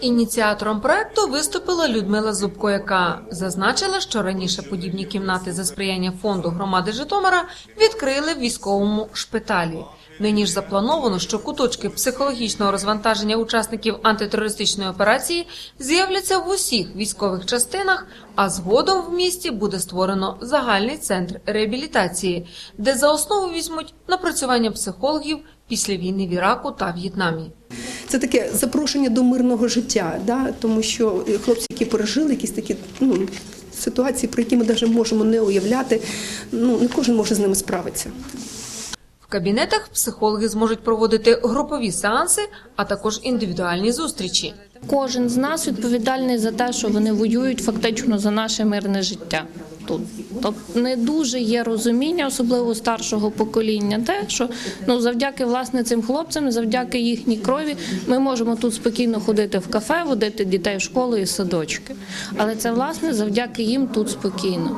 Ініціатором проекту виступила Людмила Зубко, яка зазначила, що раніше подібні кімнати за сприяння фонду громади Житомира відкрили в військовому шпиталі. Нині ж заплановано, що куточки психологічного розвантаження учасників антитерористичної операції з'являться в усіх військових частинах, а згодом в місті буде створено загальний центр реабілітації, де за основу візьмуть напрацювання психологів після війни в Іраку та В'єтнамі. Це таке запрошення до мирного життя, да? тому що хлопці, які пережили якісь такі ну, ситуації, про які ми навіть можемо не уявляти, ну не кожен може з ними справитися. В кабінетах психологи зможуть проводити групові сеанси, а також індивідуальні зустрічі. Кожен з нас відповідальний за те, що вони воюють фактично за наше мирне життя тут. Тобто не дуже є розуміння, особливо старшого покоління, те, що ну завдяки власне цим хлопцям, завдяки їхній крові, ми можемо тут спокійно ходити в кафе, водити дітей в школу і садочки. Але це власне завдяки їм тут спокійно.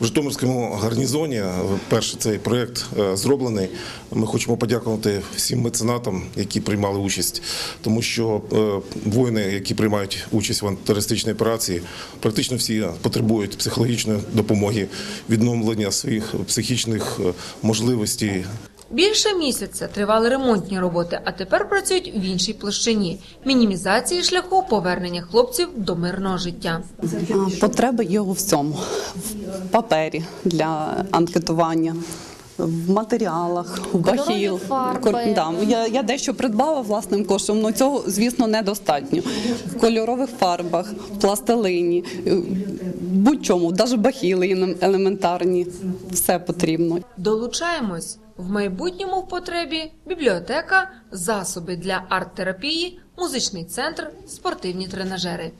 В Житомирському гарнізоні перший цей проєкт е, зроблений. Ми хочемо подякувати всім меценатам, які приймали участь, тому що е, воїни, які приймають участь в антитерористичній операції, практично всі потребують психологічної допомоги, відновлення своїх психічних е, можливостей. Більше місяця тривали ремонтні роботи, а тепер працюють в іншій площині мінімізації шляху повернення хлопців до мирного життя. Потреба є у всьому: в папері для анкетування. В матеріалах, в бахіл. фарби. Кор- Да, я, я дещо придбала власним коштом, але цього, звісно, недостатньо. В кольорових фарбах, в пластилині, е, будь-чому, навіть бахіли є елементарні, все потрібно. Долучаємось в майбутньому в потребі бібліотека, засоби для арт-терапії, музичний центр, спортивні тренажери.